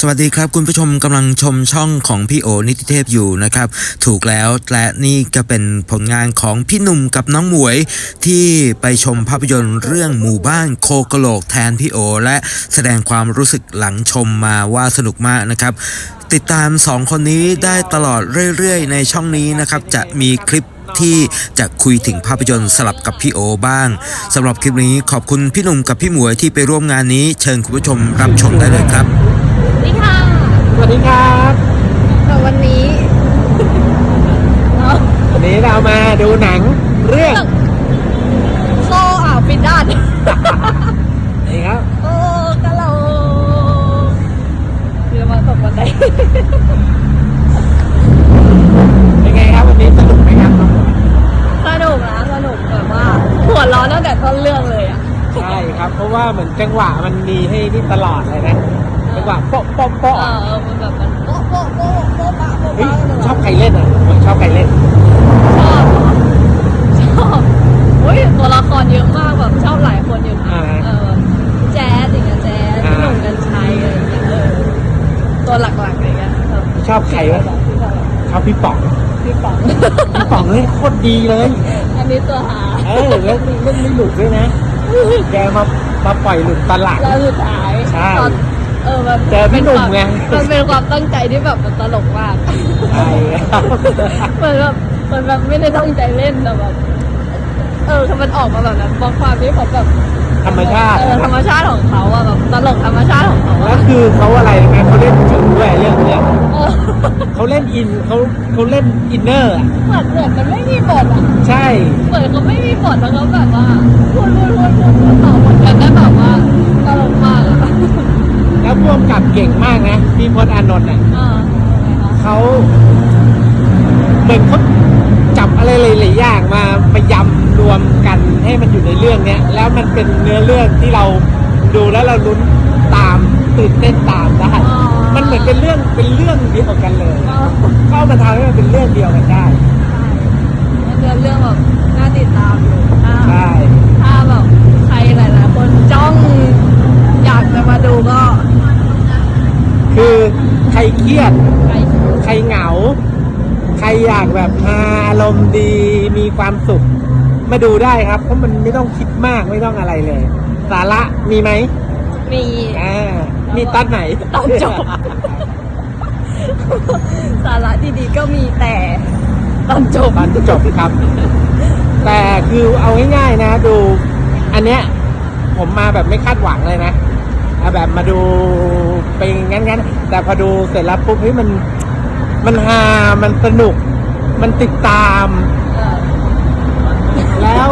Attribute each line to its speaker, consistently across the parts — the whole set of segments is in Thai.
Speaker 1: สวัสดีครับคุณผู้ชมกำลังชมช่องของพี่โอนิติเทพอยู่นะครับ ถูกแล้วและนี่ก็เป็นผลงานของพี่หนุ่มกับน้องหมวย ที่ไปชมภาพยนตร์เรื่องหมู่บ้านโคกะโหลกแทนพี่โอ และแสดงความรู้สึกหลังชมมาว่าสนุกมากนะครับ ติดตามสองคนนี้ได้ตลอดเรื่อยๆ ในช่องนี้นะครับ จะมีคลิปที่จะคุยถึงภาพยนตร์สลับกับพี่โอบ้างสำหรับคลิปนี้ขอบคุณพี่หนุ่มกับพี่หมวยที่ไปร่วมงานนี้ เชิญคุณผู้ชมรับชมได้เลยครับ
Speaker 2: สวัสดีค
Speaker 3: รับ
Speaker 2: แต่วันนี้เนาะ
Speaker 3: วันนี้เรามาดูหนังเรื่อง
Speaker 2: โซ่อ่าวปิดด้าน
Speaker 3: นี่ครับ
Speaker 2: โอ้กะโหลกเดี๋ยวมาตกบันได
Speaker 3: เป็นไงครับวันนี้สนุกไหมครับน้อง
Speaker 2: สนุกนะสนุกแบบว่าหัวเร้อนตั้งแต่ต้นเรื่องเลยอะ
Speaker 3: ใช่ครับ เพราะว่าเหมือนจังหวะมันมีให้นี่ตลอดเลยนะ จังหวะโป๊ะโป๊ะ
Speaker 2: เอ
Speaker 3: โป๊ะ
Speaker 2: อมันแบบมันโป๊ะโป๊ะโป๊ะโป๊ะปะโป๊ะ
Speaker 3: เฮ้ย
Speaker 2: ปะตลด
Speaker 3: ชอบใครเล่นอะผมชอบใครเล่น
Speaker 2: ชอบเหรอชอบอุ้ยตัวละครเยอะมากแบบชอบหลายคนอยู่นะ
Speaker 3: อ่า
Speaker 2: เออแจ๊สอย่างเงี้ยแจ๊ส
Speaker 3: อ่า
Speaker 2: พี่หนุ่มกัญชัยอะไรอย่างเงี้ยเออตัวหลักๆอะไรเงี้ยแบบ
Speaker 3: ชอบใครวะชอบพี่ป๋อง
Speaker 2: พี่ป๋อง
Speaker 3: พี่ป๋องเล่นโคตรดีเลย
Speaker 2: อันนี้ตัวหา
Speaker 3: เออแล้วเล่นไม่หลุดด้วยนะ แกมามาปล่อยหลุดตอนหลัง
Speaker 2: แล้วสุดท้าย
Speaker 3: ใช่
Speaker 2: ตอน เออมัน
Speaker 3: เจอพี่หนุ่มไง
Speaker 2: มันเป็นความตั้งใจที่แบบมันตลกมาก
Speaker 3: ใช่ครับ
Speaker 2: เหมือนแบบมันแบบไม่ได้ตั้งใจเล่นแต่แบบเออคือมันออกมาแบบนั้นเพราะความที่เขาแบบ
Speaker 3: ธรรมชาติ
Speaker 2: เออธรรมชาติของเขาอะแบบตลกธรรมชาติของเขา
Speaker 3: แล้
Speaker 2: อะ
Speaker 3: วคือเขาอะไรรู้ไหมเขาเล่นถึงด้วยเรื่องเนี้ย
Speaker 2: เออ
Speaker 3: เขาเล่นอินเขาเขาเล่นอินเนอร์อะ
Speaker 2: เหมือนเหมือนมันไม่มีบทอะ
Speaker 3: ใช่
Speaker 2: เหมือนเขาไม่มีบทแล้วเขาแบบว่าพูดพูดพูดพูดพูดต่อหมดกันได้แบบว่าตลกมากอะ
Speaker 3: แล้วพ่วง กับเก่งมากนะพี่พจน์อานนท์อะ
Speaker 2: อ่าทำไมคะ
Speaker 3: เขาเหมือนเขาจับอะไรหลายๆอย่างมาไปยำรวมกันให้มันอยู่ในเรื่องเนี้ย แล้วมันเป็นเนื้อเรื่องที่เราดูแล้วเราลุ้นตามตื่นเต้นตามได้
Speaker 2: อ๋อ
Speaker 3: มันเหมือนเป็นเรื่องเป็นเรื่องเดียวกันเลย
Speaker 2: ก็
Speaker 3: ก็มันทำให้มันเป็นเรื่องเดียวกันได้
Speaker 2: ใช่เรื่องแบบน่าติดตามอยู่ถ้า
Speaker 3: ใช่
Speaker 2: ถ้าแบบใครหลาย ๆ คนจ้องอยากจะมาดูก็
Speaker 3: คือใคร เครียด
Speaker 2: ใคร
Speaker 3: ใครเหงา ใครอยากแบบมาอารมณ์ดีมีความสุข มาดูได้ครับ เพราะมันไม่ต้องคิดมากไม่ต้องอะไรเลย สาระมีไหม
Speaker 2: มี
Speaker 3: อ่ามีตอนไหน
Speaker 2: ตอนจบ สาระดีๆก็มีแต่ตอนจบ
Speaker 3: ตอนจบครับ แต่คือเอาง่ายๆนะดู อันเนี้ยผมมาแบบไม่คาดหวังเลยนะ เอาแบบมาดูเป็นงั้นๆ แต่พอดูเสร็จแล้วปุ๊บเฮ้ยมันมันฮามันสนุก มันติดตาม
Speaker 2: เออ
Speaker 3: แล้ว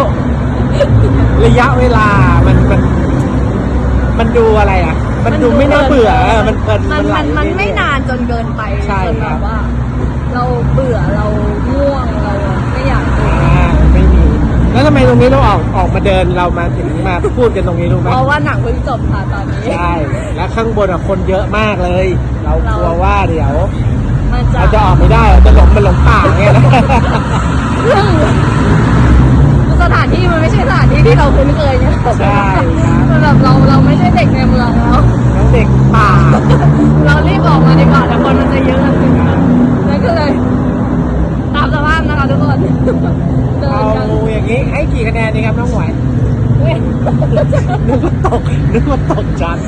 Speaker 3: ระยะเวลามันมัน มันดูอะไรอะ มันดูไม่น่าเบื่อเออมันเพลิน
Speaker 2: มัน
Speaker 3: ไหล
Speaker 2: มันมันไม่
Speaker 3: เรื่อยๆ
Speaker 2: นานจนเกินไป
Speaker 3: ใช่
Speaker 2: จน
Speaker 3: ค
Speaker 2: แบ
Speaker 3: รับ
Speaker 2: บ ว่า เราเบื่อเราง่วงเราไม่อยากดู
Speaker 3: อ่าไม่มี แล้วทำไมต รงนี้เราออกออกมาเดินเรามาถึงมาพูดกันตรงนี้รู้ไหม
Speaker 2: เพราะว่าหนังเพิ่งจบค่ะตอนนี้
Speaker 3: ใช่ แล้วข้างบนอะคนเยอะมากเลย เรากลัวว่าเดี๋ยว
Speaker 2: มันจะ
Speaker 3: เราจะออกไม่ได้เราจะหลงมันหลงป่าไงนะ
Speaker 2: ซึ่งสถานที่มันไม่ใช่สถานที่ที่เราคุ้นเคยไง
Speaker 3: ใช่ครับ
Speaker 2: มันแบบเราเราไม่ใช่เด็กในเมืองแล้ว
Speaker 3: น้องเด็กป่า
Speaker 2: เรารีบออกมาดีกว่าแต่คนมันจะเยอะจริงๆแล้วก็เลย ตามสภาพนะคะทุกคนเดิ
Speaker 3: เอา
Speaker 2: นกัน
Speaker 3: อย่างนี้ให้กี่คะแนนดีครับน้องหมวย
Speaker 2: เว้ย
Speaker 3: นึกว่าตกนึกว่าตกจัน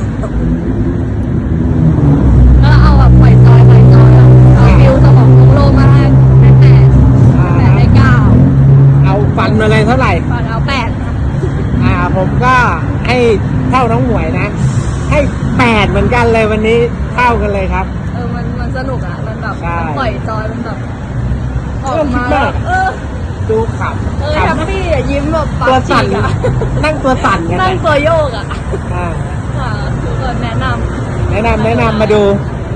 Speaker 2: แล้วเอาแบบปล่อยจอยปล่อยจอยอะเอาฟิวสมองของโลมาให้แปดแปดแปดให้เก้า
Speaker 3: เอาฟันมาเลยเท่าไหร่
Speaker 2: ก่อนเอาแปดค่ะ
Speaker 3: อ่าผมก็ให้เท่าน้องหมวยนะ ให้แปดเหมือนกันเลยวันนี้เท่ากันเลยครับ
Speaker 2: เออมันมันสนุกอะ มันแบบ
Speaker 3: ใช่
Speaker 2: มันปล่อยจอยมันแบบออก
Speaker 3: เริ่มคิ
Speaker 2: มา
Speaker 3: ดมาก
Speaker 2: เออ
Speaker 3: ดูข
Speaker 2: เออำแฮป
Speaker 3: ขำ
Speaker 2: ปี้อะยิ้มแบบปา
Speaker 3: ตัว
Speaker 2: กฉี
Speaker 3: สั่น
Speaker 2: กอะ
Speaker 3: นั่งตัวสั่นกัน
Speaker 2: นั่ง
Speaker 3: นะ
Speaker 2: ตัวโยกอะ
Speaker 3: อ่า
Speaker 2: ค่ะทุกคนแนะนำ
Speaker 3: แนะนำแนะนำมาดู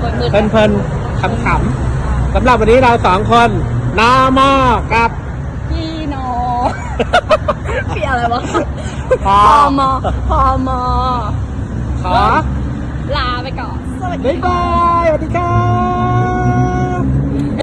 Speaker 2: คนมืด
Speaker 3: เพลินๆขำๆสำหรับวันนี้เราสองคนน้อมอกับ
Speaker 2: พี่นอพี่อะไรวะ
Speaker 3: พอ
Speaker 2: พอมอพอมอ
Speaker 3: ขอ
Speaker 2: ลาไปก่อน สวัสดี
Speaker 3: บ๊ายบายสวัสดีครับ